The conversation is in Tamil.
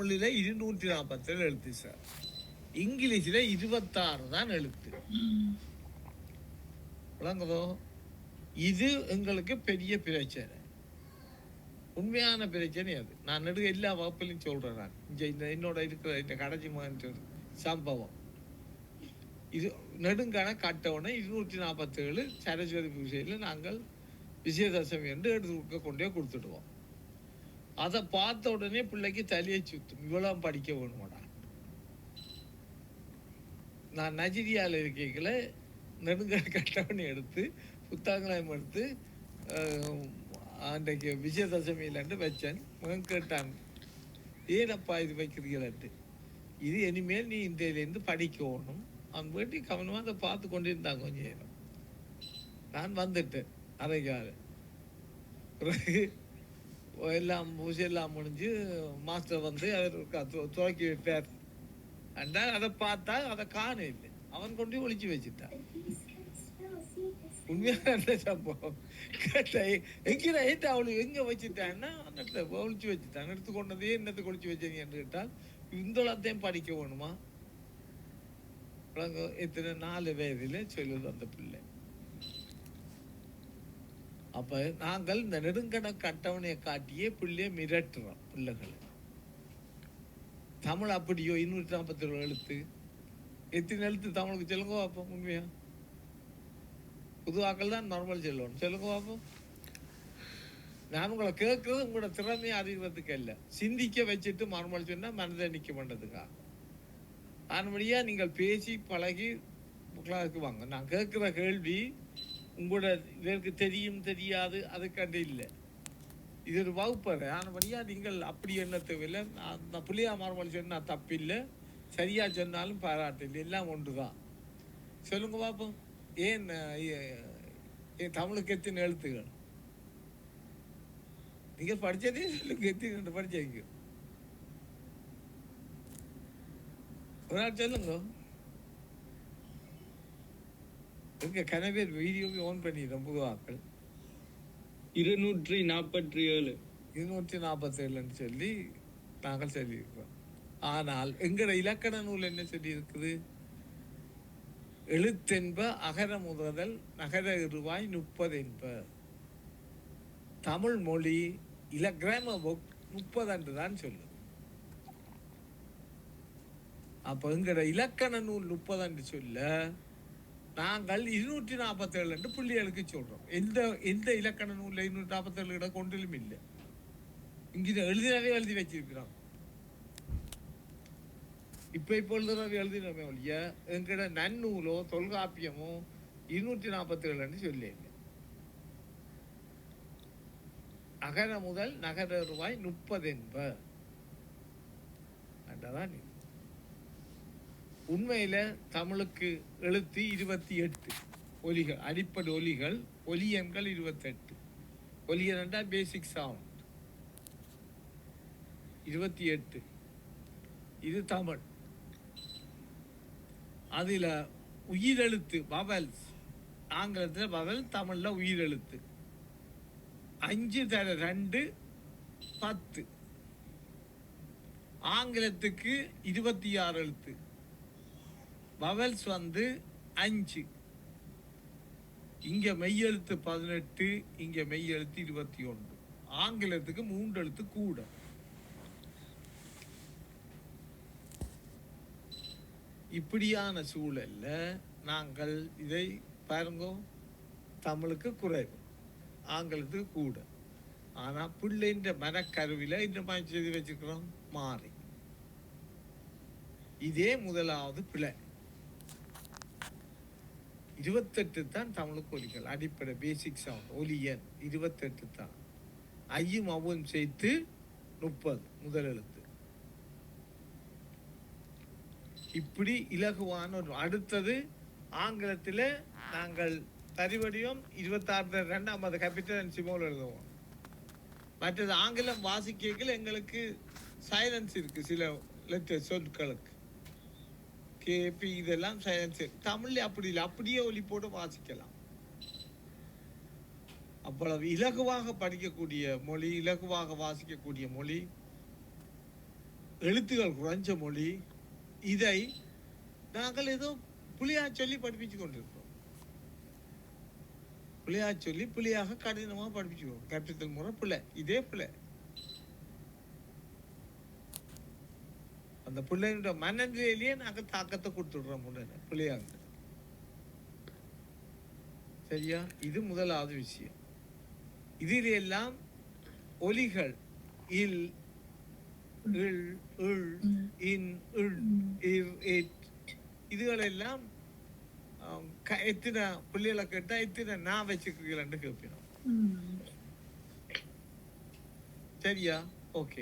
தமிழில் இருநூற்றி நாற்பத்தேழு எழுத்து சார் இங்கிலீஷில் இருபத்தாறு தான் எழுத்து. விளங்குதோ? இது எங்களுக்கு பெரிய பிரச்சனை. உண்மையான பிரச்சனை அது. நான் நெடுக எல்லா வகுப்புலையும் சொல்கிறேன் நான். இங்கே இந்த என்னோட இருக்கிற இந்த கடைசி மகன் சொல்ற சம்பவம். இது நெடுங்கண கட்டவுடனே இருநூற்றி நாற்பத்தேழு சரஸ்வதி பூஜையில் நாங்கள் விஜயதசமி என்று எடுத்து கொடுக்க கொண்டே கொடுத்துடுவோம். அதை பார்த்த உடனே பிள்ளைக்கு தலையை சுத்தும். இவ்வளவு படிக்க வேணுமாடா. நான் நஜிரியாவில் இருக்கைகளை நெடுங்கண கட்டவணை எடுத்து புத்தகங்களையும் எடுத்து அன்றைக்கு விஜயதசமியிலண்டு வச்சேன். மகன் கேட்டான் ஏனப்பா இது வைக்கிறீங்களன்ட்டு இது இனிமேல் நீ இந்தியிலேருந்து படிக்கணும் அவன் வேண்டி கவனமாக அதை பார்த்து கொண்டிருந்தான் கொஞ்ச நேரம். நான் வந்துட்டேன் அரைக்கால பிறகு எல்லாம் பூஜை எல்லாம் முடிஞ்சு மாஸ்டர் வந்து அவர் துவக்கி விட்டார் அண்டா அதை பார்த்தா அதை காண இல்லை. அவன் கொண்டு ஒழிச்சு வச்சுட்டான். உண்மையான சம்பவம். கேட்டா எங்க ரைட் அவளுக்கு எங்க வச்சுட்டான்னா? அந்த ஒழிச்சு வச்சுட்டான். எடுத்து கொண்டதே என்னத்துக்கு ஒளிச்சு வச்சீங்க என்று கேட்டால் இந்தளத்தையும் படிக்க வேணுமா? விளங்க இத்தனை நாலு வயதில் சொல்லுது அந்த பிள்ளை. அப்ப நாங்கள் இந்த நெடுங்கணக்கு அட்டவணையை காட்டியே பிள்ளையை மிரட்டுறோம் பிள்ளைகளை. தமிழ் அப்படியோ இன்னூற்றி நாற்பத்தி ஏழு எழுத்து. எத்தனை எழுத்து தமிழுக்கு? சொல்லுங்க பார்ப்போம் உண்மையா? புதுவாக்கள் தான் நார்மல் சொல்லணும் சொல்லுங்க பார்ப்போம் நான் உங்களை கேட்கறது உங்களோட திறமையை அறிகிறதுக்கு இல்லை சிந்திக்க வச்சுட்டு மறுமொழி சொன்னால் மனதை நிக்க பண்ணுறதுக்கா ஆனபடியா நீங்கள் பேசி பழகி கிளாஸுக்கு வாங்க. நான் கேட்குற கேள்வி உங்களோட இதற்கு தெரியும் தெரியாது அதுக்காண்டி இல்லை. இது ஒரு வகுப்பறை ஆனபடியாக நீங்கள் அப்படி என்ன தேவையில்லை. நான் அந்த புள்ளியா மறுமொழி சொன்னால் தப்பில்லை. சரியா சொன்னாலும் பாராட்டு இல்லை எல்லாம் ஒன்று தான் சொல்லுங்க பார்ப்போம் ஏன் என் ஏன் தமிழுக்கு எத்தனை எழுத்துகள்? நீங்கள் படித்ததே சொல்லுங்க. எத்தனை படிச்சீங்க? ஒரு நாள் சொல்லுங்க. எங்க கனவேர் வீடியோவை ஆன் பண்ணிடுறோம் புதுவாக்கள் இருநூற்றி நாற்பத்தி ஏழு. இருநூற்றி நாற்பத்தேழுன்னு சொல்லி நாங்கள் சொல்லியிருக்கிறோம் ஆனால் எங்கட இலக்கண நூல் என்ன சொல்லி இருக்குது எழுத்தென்ப அகர முதல் நகர இருவாய் முப்பது என்ப. தமிழ் மொழி இல கிராம புக் முப்பது தான் சொல்லுது. அப்ப எங்கட இலக்கண நூல் முப்பது சொல்ல நாங்கள் இருநூற்றி நாற்பத்தேழு என்று பிள்ளைகளுக்கு சொல்றோம். எந்த எந்த இலக்கண நூலில் இருநூற்றி நாற்பத்தேழு இடம் கொண்டிலும் இல்லை. இங்க எழுதினவே எழுதி வச்சிருக்கிறோம். இப்போ இப்போ எழுதுறது எழுதினவே ஒழிய எங்கட நன்னூலோ தொல்காப்பியமோ இருநூற்றி நாற்பத்தேழுன்னு சொல்லி அகர முதல் நகர ரூபாய் முப்பது என்ப. அதான் உண்மையில் தமிழுக்கு எழுத்து இருபத்தி எட்டு. ஒலிகள் அடிப்படை ஒலிகள் ஒலியன்கள் இருபத்தெட்டு. ஒலி என்றா பேசிக் சவுண்ட் இருபத்தி எட்டு. இது தமிழ். அதில் உயிரெழுத்து வவல்ஸ் ஆங்கிலத்தில் வவல் தமிழில் உயிரெழுத்து. அஞ்சு தர ரெண்டு பத்து. ஆங்கிலத்துக்கு இருபத்தி ஆறு எழுத்து. வவல்ஸ் வந்து அஞ்சு இங்கே மெய்யெழுத்து பதினெட்டு இங்கே மெய்யெழுத்து இருபத்தி ஒன்று. ஆங்கிலத்துக்கு மூன்று எழுத்து கூட. இப்படியான சூழலில் நாங்கள் இதை பாருங்க தமிழுக்கு குறைவு ஆங்கிலத்துக்கு கூட. ஆனால் பிள்ளைன்ற மனக்கருவியில் இந்த மாதிரி செய்து வச்சுக்கிறோம் மாறி. இதே முதலாவது பிழை. இருபத்தெட்டு தான் தமிழுக்கு ஒலிகள். அடிப்படை பேசிக் சவுண்ட் ஒலியன் இருபத்தெட்டு தான். ஐயும் அவ்வும் சேர்த்து முப்பது. முதல் எழுத்து. இப்படி இலகுவான ஒரு அடுத்தது ஆங்கிலத்தில் நாங்கள் தரிவடியும் இருபத்தாறு ரெண்டாம் கேபிட்டல் அண்ட் சிமோல் எழுதுவோம். மற்றது ஆங்கிலம் வாசிக்கல எங்களுக்கு சைலன்ஸ் இருக்குது சில லெட்டர் சொற்களுக்கு கேபி இதெல்லாம் சைலன்ஸ் தமிழ்ல அப்படி இல்லை. அப்படியே ஒலி போட்டு வாசிக்கலாம். அவ்வளவு இலகுவாக படிக்கக்கூடிய மொழி இலகுவாக வாசிக்கக்கூடிய மொழி எழுத்துக்கள் குறைஞ்ச மொழி இதை நாங்கள் ஏதோ புளியா சொல்லி படிப்பிச்சு கொண்டிருக்கிறோம். புளியா சொல்லி புளியாக கடினமாக படிப்பிச்சுக்கிறோம் கற்பித்தல் முறை பிள்ளை இதே பிள்ளை அந்த பிள்ளையோட மனநிலையிலேயே நாங்கள் தாக்கத்தை கொடுத்துடுறோம் முன்னே பிள்ளையாங்க சரியா? இது முதலாவது விஷயம். இதில் எல்லாம் ஒலிகள் இல் இல் இல் இன் இல் இர் இட் இதுகளெல்லாம் எத்தனை பிள்ளைகளை கேட்டா எத்தனை நான் வச்சுக்கிறீங்களான்னு கேட்பினோம். சரியா? ஓகே.